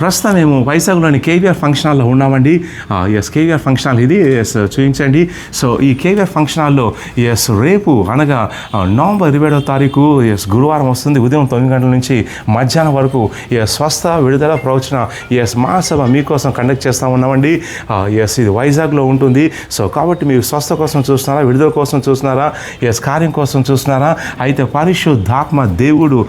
ప్రస్తుతం మేము వైజాగ్లోని కేవీఆర్ ఫంక్షన్ హాల్లో ఉన్నామండి. ఎస్ కేవీఆర్ ఫంక్షన్ హాల్ ఇది. ఎస్ చూపించండి. సో ఈ కేవీఆర్ ఫంక్షన్ హాల్లో ఎస్ రేపు అనగా నవంబర్ ఇరవై ఏడవ తారీఖు ఎస్ గురువారం వస్తుంది. ఉదయం తొమ్మిది గంటల నుంచి మధ్యాహ్నం వరకు ఎస్ స్వస్థ విడుదల ప్రవచన ఎస్ మహాసభ మీకోసం కండక్ట్ చేస్తూ ఉన్నామండి. ఎస్ ఇది వైజాగ్లో ఉంటుంది. సో కాబట్టి మీరు స్వస్థ కోసం చూస్తున్నారా విడుదల కోసం చూస్తున్నారా ఎస్ కార్యం కోసం చూస్తున్నారా? అయితే పరిశుద్ధాత్మ దేవుడు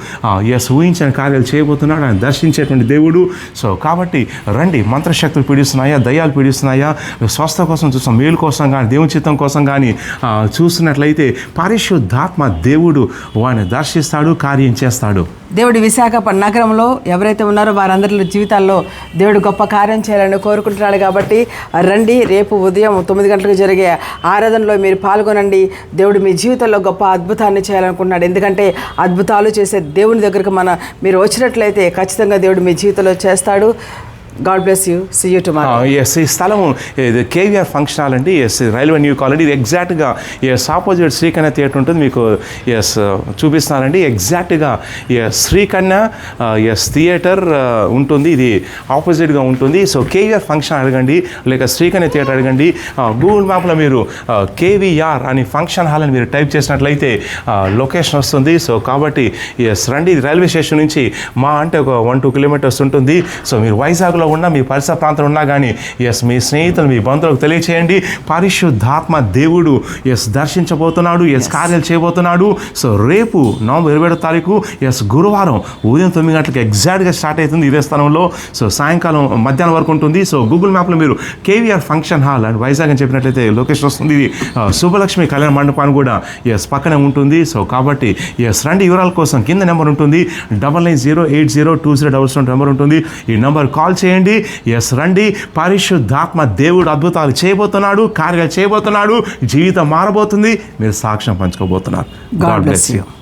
ఎస్ ఊహించిన కార్యాలు చేయబోతున్నాడు. ఆయన దర్శించేటువంటి దేవుడు సో కాబట్టి రండి మంత్రశక్తులు పీడిస్తున్నాయా దయ్యాలు పీడిస్తున్నాయా స్వస్థ కోసం చూస్తాం మేలు కోసం కానీ దేవుని చిత్తం కోసం కానీ చూస్తున్నట్లయితే పరిశుద్ధాత్మ దేవుడు వాడిని దర్శిస్తాడు కార్యం చేస్తాడు. దేవుడి విశాఖపట్న నగరంలో ఎవరైతే ఉన్నారో వారందరి జీవితాల్లో దేవుడు గొప్ప కార్యం చేయాలని కోరుకుంటున్నాడు కాబట్టి రండి రేపు ఉదయం తొమ్మిది గంటలకు జరిగే ఆరాధనలో మీరు పాల్గొనండి. దేవుడు మీ జీవితంలో గొప్ప అద్భుతాన్ని చేయాలనుకుంటున్నాడు. ఎందుకంటే అద్భుతాలు చేసే దేవుని దగ్గరకు మన మీరు వచ్చినట్లయితే ఖచ్చితంగా దేవుడు మీ జీవితంలో చేస్తాడు. God bless you see you tomorrow yes ఈ స్థలము కేవీఆర్ ఫంక్షన్ హాల్ అండి ఎస్ రైల్వే న్యూ కాలనీ. ఇది ఎగ్జాక్ట్గా ఎస్ ఆపోజిట్ శ్రీకన్య థియేటర్ ఉంటుంది. మీకు ఎస్ చూపిస్తున్నానండి. ఎగ్జాక్ట్గా ఎస్ శ్రీకన్య ఎస్ థియేటర్ ఉంటుంది. ఇది ఆపోజిట్గా ఉంటుంది. సో కేవీఆర్ ఫంక్షన్ అడగండి. లేక శ్రీకన్య థియేటర్ అడగండి. గూగుల్ మ్యాప్లో మీరు కేవీఆర్ అని ఫంక్షన్ హాల్ అని మీరు టైప్ చేసినట్లయితే లొకేషన్ వస్తుంది. సో కాబట్టి ఎస్ రండి. ఇది రైల్వే స్టేషన్ నుంచి మా అంటే ఒక వన్ టూ కిలోమీటర్స్ ఉంటుంది. సో మీరు వైజాగ్లో ఉన్నా మీ పరిసర ప్రాంతంలో ఉన్నా కానీ ఎస్ మీ స్నేహితులు మీ బంధువులకు తెలియచేయండి. పరిశుద్ధాత్మ దేవుడు ఎస్ దర్శించబోతున్నాడు ఎస్ కార్యాలు చేయబోతున్నాడు. సో రేపు నవంబర్ ఇరవై ఏడో తారీఖు ఎస్ గురువారం ఉదయం తొమ్మిది గంటలకు ఎగ్జాక్ట్గా స్టార్ట్ అవుతుంది ఇదే స్థలంలో. సో సాయంకాలం మధ్యాహ్నం వరకు ఉంటుంది. సో గూగుల్ మ్యాప్లో మీరు KVR function hall and Vizag అని చెప్పినట్లయితే లొకేషన్ వస్తుంది. ఇది ఆ, శుభలక్ష్మి కళ్యాణ మండపాన్ని కూడా ఎస్ పక్కనే ఉంటుంది. సో కాబట్టి ఎస్ రండి. వివరాల కోసం కింద నెంబర్ ఉంటుంది. Double nine zero eight zero two zero double seven number ఉంటుంది. ఈ నెంబర్ కాల్ చేయండి. ఎస్ రండి. పరిశుద్ధాత్మ దేవుడు అద్భుతాలు చేయబోతున్నాడు కార్యాలు చేయబోతున్నాడు జీవితం మారబోతుంది. మీరు సాక్ష్యం పంచుకోబోతున్నారు. God bless you.